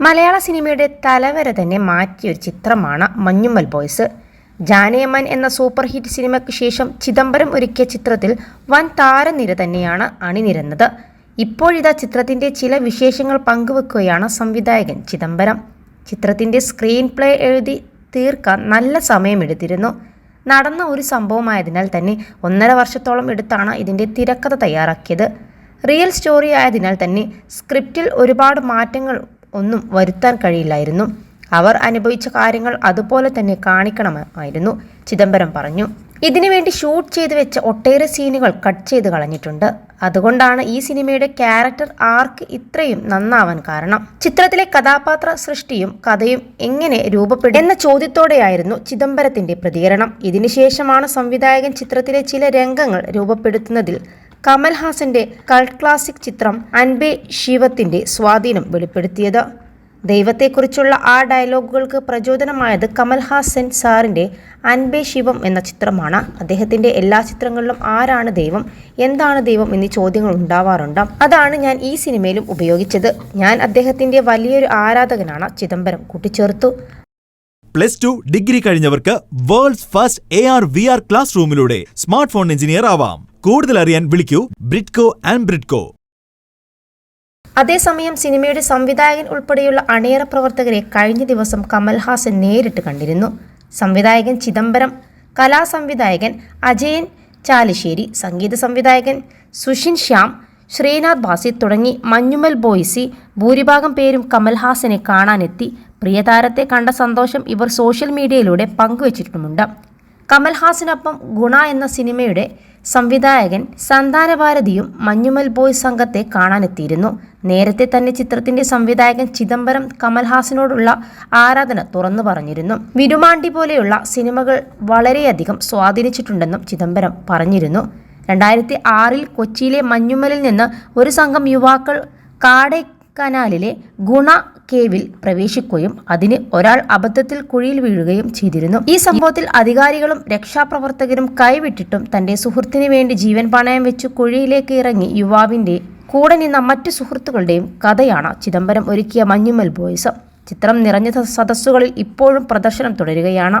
മലയാള സിനിമയുടെ തലവര തന്നെ മാറ്റിയൊരു ചിത്രമാണ് മഞ്ഞുമ്മൽ ബോയ്സ്. ജാനേമൻ എന്ന സൂപ്പർ ഹിറ്റ് സിനിമയ്ക്ക് ശേഷം ചിദംബരം ഒരുക്കിയ ചിത്രത്തിൽ വൻ താരനിര തന്നെയാണ് അണിനിരന്നത്. ഇപ്പോഴിതാ ചിത്രത്തിന്റെ ചില വിശേഷങ്ങൾ പങ്കുവെക്കുകയാണ് സംവിധായകൻ ചിദംബരം. ചിത്രത്തിന്റെ സ്ക്രീൻ പ്ലേ എഴുതി തീർക്കാൻ നല്ല സമയമെടുത്തിരുന്നു നടന്ന ഒരു സംഭവമായതിനാൽ തന്നെ ഒന്നര വർഷത്തോളം എടുത്താണ് ഇതിന്റെ തിരക്കഥ തയ്യാറാക്കിയത്. റിയൽ സ്റ്റോറി ആയതിനാൽ തന്നെ സ്ക്രിപ്റ്റിൽ ഒരുപാട് മാറ്റങ്ങൾ ഒന്നും വരുത്താൻ കഴിയില്ലായിരുന്നു. അവർ അനുഭവിച്ച കാര്യങ്ങൾ അതുപോലെ തന്നെ കാണിക്കണമായിരുന്നു ചിദംബരം പറഞ്ഞു. ഇതിനുവേണ്ടി ഷൂട്ട് ചെയ്തു വെച്ച ഒട്ടേറെ സീനുകൾ കട്ട് ചെയ്ത് കളഞ്ഞിട്ടുണ്ട്. അതുകൊണ്ടാണ് ഈ സിനിമയുടെ ക്യാരക്ടർ ആർക്ക് ഇത്രയും നന്നാവാൻ കാരണം. ചിത്രത്തിലെ കഥാപാത്ര സൃഷ്ടിയും കഥയും എങ്ങനെ രൂപപ്പെടും എന്ന ചോദ്യത്തോടെയായിരുന്നു ചിദംബരത്തിന്റെ പ്രതികരണം. ഇതിനുശേഷമാണ് സംവിധായകൻ ചിത്രത്തിലെ ചില രംഗങ്ങൾ രൂപപ്പെടുത്തുന്നതിൽ കമൽഹാസന്റെ കൾട്ട് ക്ലാസിക് ചിത്രം അൻബെ ശിവത്തിന്റെ സ്വാധീനം വെളിപ്പെടുത്തിയത്. ദൈവത്തെക്കുറിച്ചുള്ള ആ ഡയലോഗുകൾക്ക് പ്രചോദനമായത് കമൽഹാസൻ സാറിന്റെ അൻബെ ശിവം എന്ന ചിത്രമാണ്. അദ്ദേഹത്തിന്റെ എല്ലാ ചിത്രങ്ങളിലും ആരാണ് ദൈവം എന്താണ് ദൈവം എന്നീ ചോദ്യങ്ങൾ ഉണ്ടാവാറുണ്ട്. അതാണ് ഞാൻ ഈ സിനിമയിലും ഉപയോഗിച്ചത്. ഞാൻ അദ്ദേഹത്തിന്റെ വലിയൊരു ആരാധകനാണ് ചിദംബരം കൂട്ടിച്ചേർത്തു. Plus two degree കഴിഞ്ഞവർക്ക് world's first A R V R class റൂമിലൂടെ smart phone engineer ആവാം. കൂടുതൽ അറിയാൻ വിളിക്കൂ ബ്രിഡ്കോ ആൻഡ് ബ്രിഡ്കോ. അതേസമയം സിനിമയുടെ സംവിധായകൻ ഉൾപ്പെടെയുള്ള അണിയറ പ്രവർത്തകരെ കഴിഞ്ഞ ദിവസം കമൽഹാസൻ നേരിട്ട് കണ്ടിരുന്നു. സംവിധായകൻ ചിദംബരം കലാസംവിധായകൻ അജയൻ ചാലിശ്ശേരി സംഗീത സംവിധായകൻ സുഷിൻ ശ്യാം ശ്രീനാഥ് ബാസി തുടങ്ങി മഞ്ഞുമൽ ബോയ്സി ഭൂരിഭാഗം പേരും കമൽഹാസനെ കാണാനെത്തി. പ്രിയതാരത്തെ കണ്ട സന്തോഷം ഇവർ സോഷ്യൽ മീഡിയയിലൂടെ പങ്കുവച്ചിട്ടുമുണ്ട്. കമൽഹാസനൊപ്പം ഗുണ എന്ന സിനിമയുടെ സംവിധായകൻ സന്താനഭാരതിയും മഞ്ഞുമൽ ബോയ് സംഘത്തെ കാണാനെത്തിയിരുന്നു. നേരത്തെ തന്നെ ചിത്രത്തിന്റെ സംവിധായകൻ ചിദംബരം കമൽഹാസനോടുള്ള ആരാധന തുറന്നു പറഞ്ഞിരുന്നു. വിരുമാണ്ടി പോലെയുള്ള സിനിമകൾ വളരെയധികം സ്വാധീനിച്ചിട്ടുണ്ടെന്നും ചിദംബരം പറഞ്ഞിരുന്നു. രണ്ടായിരത്തി ആറിൽ കൊച്ചിയിലെ മഞ്ഞുമലിൽ നിന്ന് ഒരു സംഘം യുവാക്കൾ കാടേ കനാലിലെ ഗുണ കേവിൽ പ്രവേശിക്കുകയും അതിന് ഒരാൾ അബദ്ധത്തിൽ കുഴിയിൽ വീഴുകയും ചെയ്തിരുന്നു. ഈ സംഭവത്തിൽ അധികാരികളും രക്ഷാപ്രവർത്തകരും കൈവിട്ടിട്ടും തന്റെ സുഹൃത്തിനു വേണ്ടി ജീവൻ പണയം വെച്ച് കുഴിയിലേക്ക് ഇറങ്ങി യുവാവിന്റെ കൂടെ നിന്ന മറ്റു സുഹൃത്തുക്കളുടെയും കഥയാണ് ചിദംബരം ഒരുക്കിയ മഞ്ഞുമൽ ബോയ്സ്. ചിത്രം നിറഞ്ഞ സദസ്സുകളിൽ ഇപ്പോഴും പ്രദർശനം തുടരുകയാണ്.